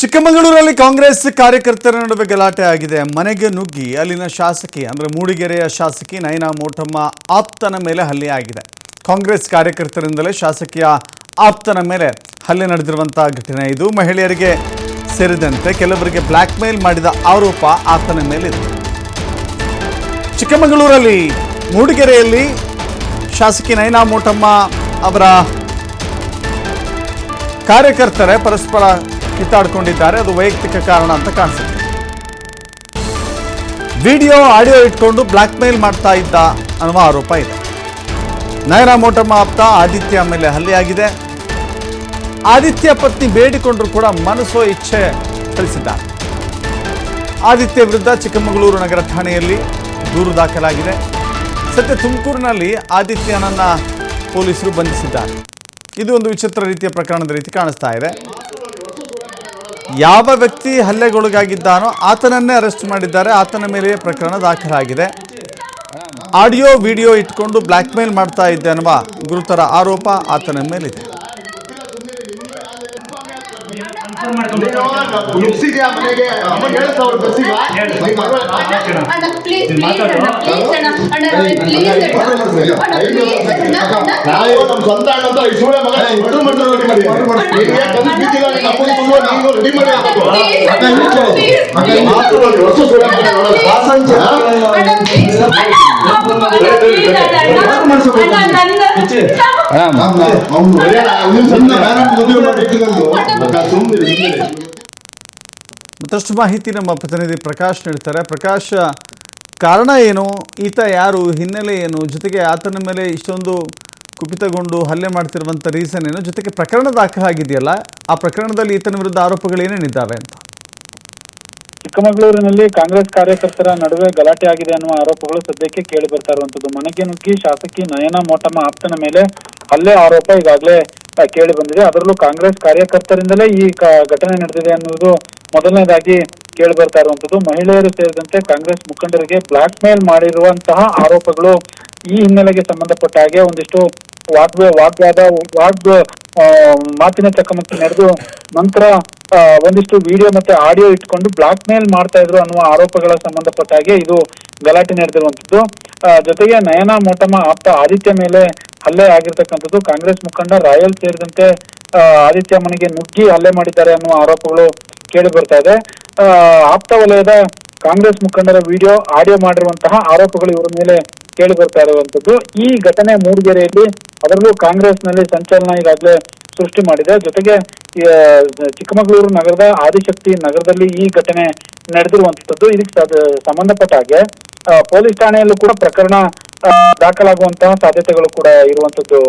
ಚಿಕ್ಕಮಗಳೂರಲ್ಲಿ ಕಾಂಗ್ರೆಸ್ ಕಾರ್ಯಕರ್ತರ ನಡುವೆ ಗಲಾಟೆ ಆಗಿದೆ. ಮನೆಗೆ ನುಗ್ಗಿ ಅಲ್ಲಿನ ಶಾಸಕಿ, ಅಂದರೆ ಮೂಡಿಗೆರೆಯ ಶಾಸಕಿ ನಯನಾ ಮೋಟಮ್ಮ ಆಪ್ತನ ಮೇಲೆ ಹಲ್ಲೆ ಆಗಿದೆ. ಕಾಂಗ್ರೆಸ್ ಕಾರ್ಯಕರ್ತರಿಂದಲೇ ಶಾಸಕಿಯ ಆಪ್ತನ ಮೇಲೆ ಹಲ್ಲೆ ನಡೆದಿರುವಂತಹ ಘಟನೆ ಇದು. ಮಹಿಳೆಯರಿಗೆ ಸೇರಿದಂತೆ ಕೆಲವರಿಗೆ ಬ್ಲ್ಯಾಕ್ ಮೇಲ್ ಮಾಡಿದ ಆರೋಪ ಆತನ ಮೇಲಿದೆ. ಚಿಕ್ಕಮಗಳೂರಲ್ಲಿ ಮೂಡಿಗೆರೆಯಲ್ಲಿ ಶಾಸಕಿ ನಯನಾ ಮೋಟಮ್ಮ ಅವರ ಕಾರ್ಯಕರ್ತರೇ ಪರಸ್ಪರ ಕಿತ್ತಾಡ್ಕೊಂಡಿದ್ದಾರೆ. ಅದು ವೈಯಕ್ತಿಕ ಕಾರಣ ಅಂತ ಕಾಣಿಸುತ್ತೆ. ವಿಡಿಯೋ, ಆಡಿಯೋ ಇಟ್ಕೊಂಡು ಬ್ಲ್ಯಾಕ್ ಮೇಲ್ ಮಾಡ್ತಾ ಇದ್ದ ಅನ್ನುವ ಆರೋಪ ಇದೆ. ನಯನ ಮೋಟಮ್ಮ ಆಪ್ತ ಆದಿತ್ಯ ಮೇಲೆ ಹಲ್ಲೆಯಾಗಿದೆ. ಆದಿತ್ಯ ಪತ್ನಿ ಬೇಡಿಕೊಂಡರೂ ಕೂಡ ಮನಸ್ಸೋ ಇಚ್ಛೆ ತಿಳಿಸಿದ್ದಾರೆ ಆದಿತ್ಯ ವಿರುದ್ಧ ಚಿಕ್ಕಮಗಳೂರು ನಗರ ಠಾಣೆಯಲ್ಲಿ ದೂರು ದಾಖಲಾಗಿದೆ. ಸದ್ಯ ತುಮಕೂರಿನಲ್ಲಿ ಆದಿತ್ಯನನ್ನ ಪೊಲೀಸರು ಬಂಧಿಸಿದ್ದಾರೆ. ಇದು ಒಂದು ವಿಚಿತ್ರ ರೀತಿಯ ಪ್ರಕರಣದ ರೀತಿ ಕಾಣಿಸ್ತಾ ಇದೆ. ಯಾವ ವ್ಯಕ್ತಿ ಹಲ್ಲೆಗೊಳಗಾಗಿದ್ದಾನೋ ಆತನನ್ನೇ ಅರೆಸ್ಟ್ ಮಾಡಿದ್ದಾರೆ. ಆತನ ಮೇಲೆ ಪ್ರಕರಣ ದಾಖಲಾಗಿದೆ. ಆಡಿಯೋ, ವಿಡಿಯೋ ಇಟ್ಕೊಂಡು ಬ್ಲ್ಯಾಕ್ ಮೇಲ್ ಮಾಡ್ತಾ ಇದ್ದೆ ಅನ್ನುವ ಗುರುತರ ಆರೋಪ ಆತನ ಮೇಲಿದೆ. ಮುಗಿಸಿದ್ಯಾ ಮನೆಗೆ. ಅಮ್ಮ ಹೇಳ್ತಾ ಅವ್ರ ಬಸ್ಸಿಗೆ ಅಣ್ಣ ಪ್ಲೀಸ್ ಪ್ಲೀಸ್ ಅಣ್ಣ ಪ್ಲೀಸ್ ಅಣ್ಣ ಅಣ್ಣ ಪ್ಲೀಸ್ ಅಣ್ಣ ಪ್ಲೀಸ್ ಅಣ್ಣ ನಾವು ನಮ್ಮ ಸ್ವಂತ ಅಣ್ಣ ಅಂತ ಮಗ ರೆಡಿ ಮಾಡಿ. ಕನಸು ಬಿದ್ದಿಲ್ಲ ನೀನು ರೆಡಿ ಮಾಡಿ. ಸೂರ್ಯ ನೋಡೋದು ಪಾಸಂಚ ಅಣ್ಣ ಪ್ಲೀಸ್ ಮತ್ತಷ್ಟು ಮಾಹಿತಿ ನಮ್ಮ ಪ್ರತಿನಿಧಿ ಪ್ರಕಾಶ್ ನೀಡ್ತಾರೆ. ಪ್ರಕಾಶ್ ಕಾರಣ ಏನು? ಈತ ಯಾರು? ಹಿನ್ನೆಲೆ ಏನು? ಜೊತೆಗೆ ಆತನ ಮೇಲೆ ಇಷ್ಟೊಂದು ಕುಪಿತಗೊಂಡು ಹಲ್ಲೆ ಮಾಡ್ತಿರುವಂತ ರೀಸನ್ ಏನು? ಜೊತೆಗೆ ಪ್ರಕರಣ ದಾಖಲಾಗಿದೆಯಲ್ಲ ಆ ಪ್ರಕರಣದಲ್ಲಿ ಈತನ ವಿರುದ್ಧ ಆರೋಪಗಳು ಏನೇನಿದ್ದಾವೆ ಅಂತ? ಚಿಕ್ಕಮಗಳೂರಿನಲ್ಲಿ ಕಾಂಗ್ರೆಸ್ ಕಾರ್ಯಕರ್ತರ ನಡುವೆ ಗಲಾಟೆ ಆಗಿದೆ ಅನ್ನುವ ಆರೋಪಗಳು ಸದ್ಯಕ್ಕೆ ಕೇಳಿ ಬರ್ತಾ ಇರುವಂತದ್ದು. ಮನೆಗೆ ನುಗ್ಗಿ ಶಾಸಕಿ ನಯನ ಮೋಟಮ್ಮ ಆಪ್ತನ ಮೇಲೆ ಹಲ್ಲೆ ಆರೋಪ ಈಗಾಗಲೇ ಕೇಳಿ ಬಂದಿದೆ. ಅದರಲ್ಲೂ ಕಾಂಗ್ರೆಸ್ ಕಾರ್ಯಕರ್ತರಿಂದಲೇ ಈ ಘಟನೆ ನಡೆದಿದೆ ಅನ್ನುವುದು ಮೊದಲನೇದಾಗಿ ಕೇಳಿ ಬರ್ತಾ ಇರುವಂತದ್ದು. ಮಹಿಳೆಯರು ಸೇರಿದಂತೆ ಕಾಂಗ್ರೆಸ್ ಮುಖಂಡರಿಗೆ ಬ್ಲಾಕ್ ಮೇಲ್ ಮಾಡಿರುವಂತಹ ಆರೋಪಗಳು ಈ ಹಿನ್ನೆಲೆಗೆ ಸಂಬಂಧಪಟ್ಟ ಹಾಗೆ ಒಂದಿಷ್ಟು ವಾಗ್ವ, ವಾಗ್ವಾದ ವಾಗ್ ಮಾತಿನ ಚಕಮಕಿ ನಡೆದು ನಂತರ ಒಂದಿಷ್ಟು ವಿಡಿಯೋ ಮತ್ತೆ ಆಡಿಯೋ ಇಟ್ಕೊಂಡು ಬ್ಲಾಕ್ ಮೇಲ್ ಮಾಡ್ತಾ ಇದ್ರು ಅನ್ನುವ ಆರೋಪಗಳ ಸಂಬಂಧಪಟ್ಟ ಹಾಗೆ ಇದು ಗಲಾಟೆ ನಡೆದಿರುವಂತದ್ದು ಜೊತೆಗೆ ನಯನ ಮೋಟಮ್ಮ ಆಪ್ತ ಆದಿತ್ಯ ಮೇಲೆ ಹಲ್ಲೆ ಆಗಿರ್ತಕ್ಕಂಥದ್ದು. ಕಾಂಗ್ರೆಸ್ ಮುಖಂಡ ರಾಯಲ್ ಸೇರಿದಂತೆ ಆದಿತ್ಯ ಮನೆಗೆ ನುಗ್ಗಿ ಹಲ್ಲೆ ಮಾಡಿದ್ದಾರೆ ಅನ್ನುವ ಆರೋಪಗಳು ಕೇಳಿ ಬರ್ತಾ ಇದೆ. ಆಪ್ತ ವಲಯದ ಕಾಂಗ್ರೆಸ್ ಮುಖಂಡರ ವಿಡಿಯೋ ಆಡಿಯೋ ಮಾಡಿರುವಂತಹ ಆರೋಪಗಳು ಇವರ ಮೇಲೆ ಕೇಳಿ ಬರ್ತಾ ಇರುವಂತದ್ದು ಈ ಘಟನೆ ಮೂಡಿಗೆರೆಯಲ್ಲಿ ಅದರಲ್ಲೂ ಕಾಂಗ್ರೆಸ್ನಲ್ಲಿ ಸಂಚಲನ ಈಗಾಗಲೇ ಸೃಷ್ಟಿ ಮಾಡಿದೆ. ಜೊತೆಗೆ ಚಿಕ್ಕಮಗಳೂರು ನಗರದ ಆದಿಶಕ್ತಿ ನಗರದಲ್ಲಿ ಈ ಘಟನೆ ನಡೆದಿರುವಂತದ್ದು. ಇದಕ್ಕೆ ಸಂಬಂಧಪಟ್ಟ ಹಾಗೆ ಪೊಲೀಸ್ ಠಾಣೆಯಲ್ಲೂ ಕೂಡ ಪ್ರಕರಣ ದಾಖಲಾಗುವಂತಹ ಸಾಧ್ಯತೆಗಳು ಕೂಡ ಇರುವಂತದ್ದು.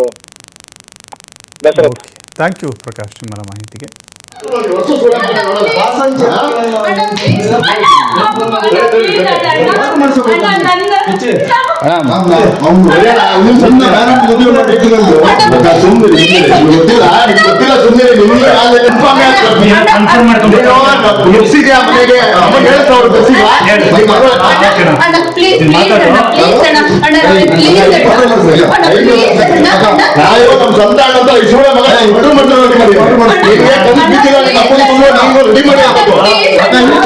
ದಶರಥ್. ಥ್ಯಾಂಕ್ ಯು ಪ್ರಕಾಶ್ ನಿಮ್ಮ ಮಾಹಿತಿಗೆ. ಹೊಸ ಸುಳ್ಳೆ ಮಗ ನೋಡೋದು ಪಾಸಂಚ ಅಣ್ಣ ಪ್ಲೀಸ್ ಗೊತ್ತಿಲ್ಲ ಸುಮ್ಮನೆ ನಿಮ್ಗೆ ಮುಗಿಸಿದ್ಯಾ ಮನೆಗೆ ಅಮ್ಮ ಹೇಳ್ತಾ ಅವ್ರ ಬಸ್ಸಿಗೆ ಅಣ್ಣ ಪ್ಲೀಸ್ ಪ್ಲೀಸ್ ಅಣ್ಣ ಪ್ಲೀಸ್ ಅಣ್ಣ ಅಣ್ಣ ಪ್ಲೀಸ್ ಅಣ್ಣ ಪ್ಲೀಸ್ ಅಣ್ಣ ನಾವು ನಮ್ಮ ಸ್ವಂತ ಅಣ್ಣ ಅಂತ ಈ ಸುಳ್ಳೆ ಮಗ